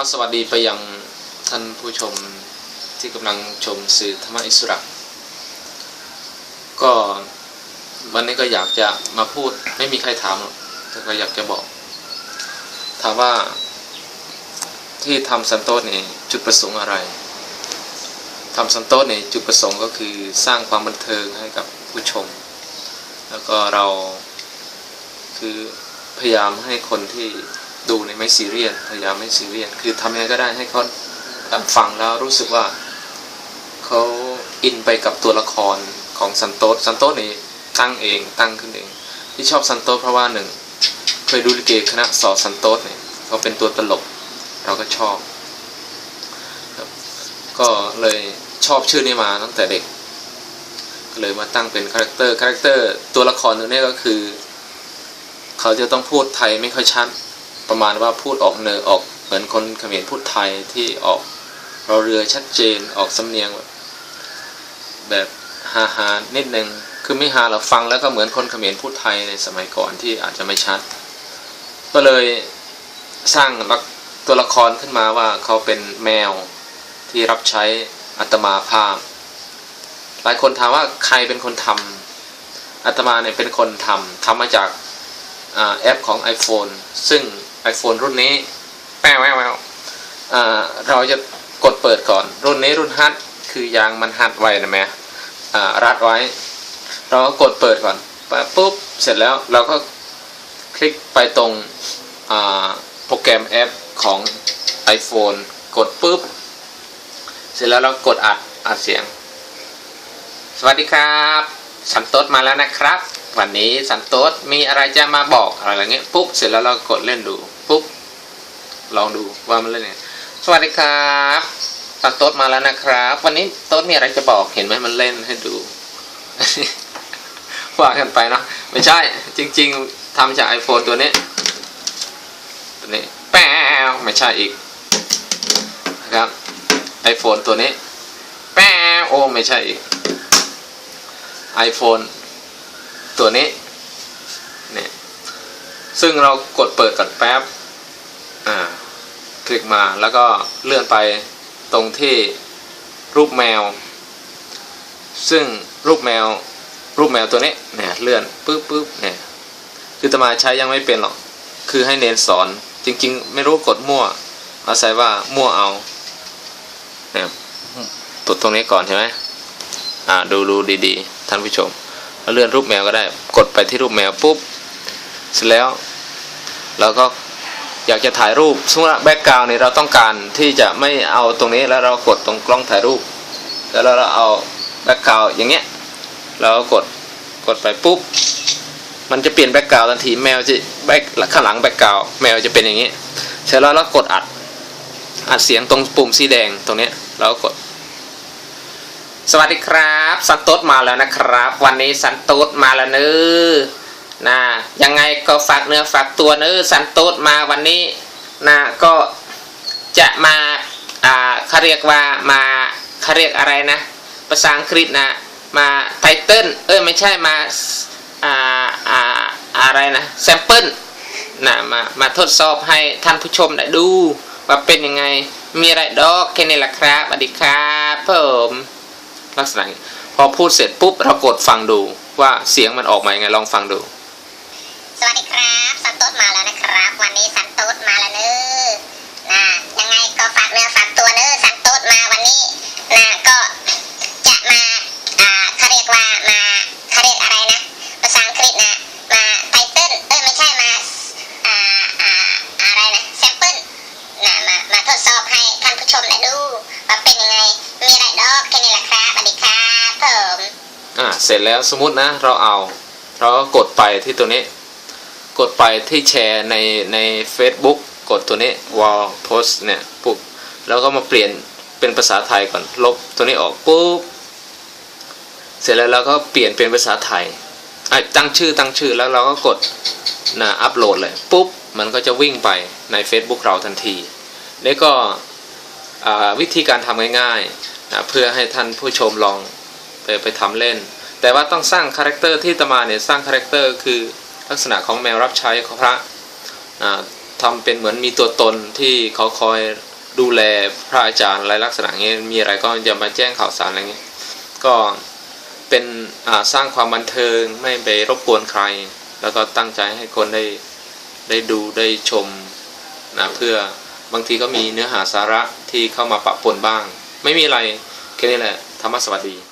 ว่าสวัสดีไปยังท่านผู้ชมที่กำลังชมสื่อธรรมอิสระ ก็วันนี้ก็อยากจะมาพูดไม่มีใครถามหรอกแต่ก็อยากจะบอก ถามว่าที่ทำสันโตษนี่จุดประสงค์อะไรทำสันโตษนี่จุดประสงค์ก็คือสร้างความบันเทิงให้กับผู้ชม แล้วก็เราคือพยายามให้คนที่ ดูในยไม่ซีเรียสพยายามไม่ซีเรียสคือทำยังไงก็ได้ให้เขาฟังแล้วรู้สึกว่าเขาอินไปกับตัวละครของสันโตษสันโตษนี่ตั้งเองตั้งขึ้นเอง ที่ชอบสันโตษเพราะว่าหนึ่งเคยดูลิเกคณะสอสันโตษเนี่ยเขาเป็นตัวตลกเราก็ชอบครับก็เลยชอบชื่อนี้มาตั้งแต่เด็กก็เลยมาตั้งเป็นคาแรคเตอร์คาแรคเตอร์ตัวละครตัวนี้ก็คือ เขาจะต้องพูดไทยไม่ค่อยชัด ประมาณว่าพูดออกเนอออกเหมือนคนเขมรพูดไทยที่ออกเราเรือชัดเจนออกสำเนียง แบบฮาฮานิดนึงคือไม่ฮาเราฟังแล้วก็เหมือนคนเขมรพูดไทยในสมัยก่อนที่อาจจะไม่ชัด ก็เลยสร้างตัวละครขึ้นมาว่าเขาเป็นแมวที่รับใช้อัตมาภาพ หลายคนถามว่าใครเป็นคนทำอัตมาเนี่ยเป็นคนทำทำมาจากอแอปของ iPhone ซึ่ง iPhone รุ่นนี้แป้วแววแววเราจะกดเปิดก่อน รุ่นนี้รุ่นฮัทคือยางมันฮัดไว้นะแม่รัดไว้ เราก็กดเปิดก่อนปุ๊บเสร็จแล้วเราก็คลิกไปตรงโปรแกรมแอปของ iPhone กดปุ๊บ เสร็จแล้วเรากดอัดอัดเสียง สวัสดีครับสันโตษมาแล้วนะครับ วันนี้สันโตษมีอะไรจะมาบอกอะไรเงี้ยปุ๊บเสร็จแล้วเรากดเล่นดู ลองดูว่ามันเล่นยังไงสวัสดีครับสันโตษมาแล้วนะครับ วันนี้โต๊ดมีอะไรจะบอกเห็นไหมมันเล่นให้ดูว่ากันไปเนาะไม่ใช่ จริง ๆทำจาก iPhone ตัวนี้ ตัวนี้แป้วไม่ใช่อีกนะครับ iPhone ตัวนี้แป้วโอ้ไม่ใช่อีก iPhone ตัวนี้เนี่ยซึ่งเรากดเปิดก่อนแป๊บ คลิกมาแล้วก็เลื่อนไปตรงที่รูปแมว ซึ่งรูปแมว รูปแมวตัวนี้เนี่ยเลื่อนปึ๊บปึ๊บเนี่ยคือตมาใช้ยังไม่เป็นหรอก คือให้เน้นสอน จริง ๆ ไม่รู้กดมั่ว อาศัยว่ามั่วเอาเนี่ยตดตรงนี้ก่อนใช่ไหมอ่าดูดูดีๆ ท่านผู้ชมแล้วเลื่อนรูปแมวก็ได้ กดไปที่รูปแมวปุ๊บ เสร็จแล้วเราก็ อยากจะถ่ายรูปสมมติว่าแบ็กกราวน์เนี่ยเราต้องการที่จะไม่เอาตรงนี้แล้วเรากดตรงกล้องถ่ายรูป แล้วเราเอาแบ็กกราวน์อย่างเงี้ยเราก็กดกดไปปุ๊บมันจะเปลี่ยนแบ็กกราวด์ทันทีแมวจะแบ็กข้างหลังแบ็กกราวด์แมวจะเป็นอย่างนี้เสร็จแล้วเรากดอัดอัดเสียงตรงปุ่มสีแดงตรงนี้เราก็กดสวัสดีครับ สันโตษมาแล้วนะครับ วันนี้สันโตษมาแล้วเนื้อ นะยังไงก็ฝากเนื้อฝากตัวเนื้อสันโตษมาวันนี้นะก็จะมาอ่าเขาเรียกว่ามาเขาเรียกอะไรนะภาษาอังกฤษนะมาไทเติลเอ้ยไม่ใช่มาอ่าอ่าอะไรนะแซมเปิลนะมามาทดสอบให้ท่านผู้ชมได้ดู ว่าเป็นยังไงมีอะไรดอกแค่นี้แหละครับสวัสดีครับผมลักษณะพอพูดเสร็จปุ๊บเรากดฟังดูว่าเสียงมันออกมายังไงลองฟังดู สวัสดีครับสันต๊ดมาแล้วนะครับ วันนี้สันต๊ดมาแล้วเนอะนะยังไงก็ฝากเนื้อฝากตัวเนอะสันต๊ดมาวันนี้นะก็จะมาอ่าเขาเรียกว่ามาเขาเรียกอะไรนะภาษาอังกฤษนะมาไทเติลเอ้ยไม่ใช่มาอ่าอ่าอะไรนะแซมเปิลนะมามาทดสอบให้ท่านผู้ชมได้ดูว่าเป็นยังไงมีอะไรดอกแค่นี้แหละครับสวัสดีครับผมอ่าเสร็จแล้วสมมตินะ เราเอา เราก็กดไปที่ตัวนี้ กดไปที่แชร์ในใน Facebook กดตัวนี้ wall post เนี่ยปุ๊บแล้วก็มาเปลี่ยนเป็นภาษาไทยก่อนลบตัวนี้ออกปุ๊บเสร็จแล้วเราก็เปลี่ยนเป็นภาษาไทยอะตั้งชื่อตั้งชื่อแล้วเราก็กดนะอัปโหลดเลยปุ๊บมันก็จะวิ่งไปใน Facebook เราทันทีนี่ก็วิธีการทำง่ายๆนะเพื่อให้ท่านผู้ชมลองไปไปทำเล่น แต่ว่าต้องสร้างคาแรคเตอร์ที่ตมาเนี่ยสร้างคาแรคเตอร์คือ ลักษณะของแมวรับใช้ของพระอ่าทำเป็นเหมือนมีตัวตนที่เขาคอยดูแลพระอาจารย์อะไรลักษณะเงี้ยมีอะไรก็จะมาแจ้งข่าวสารอะไรเงี้ยก็เป็นสร้างความบันเทิงไม่ไปรบกวนใคร แล้วก็ตั้งใจให้คนได้ได้ดูได้ชมนะเพื่อบางทีก็มีเนื้อหาสาระที่เข้ามาปะปนบ้าง ไม่มีอะไรแค่นี้แหละธรรมสวัสดี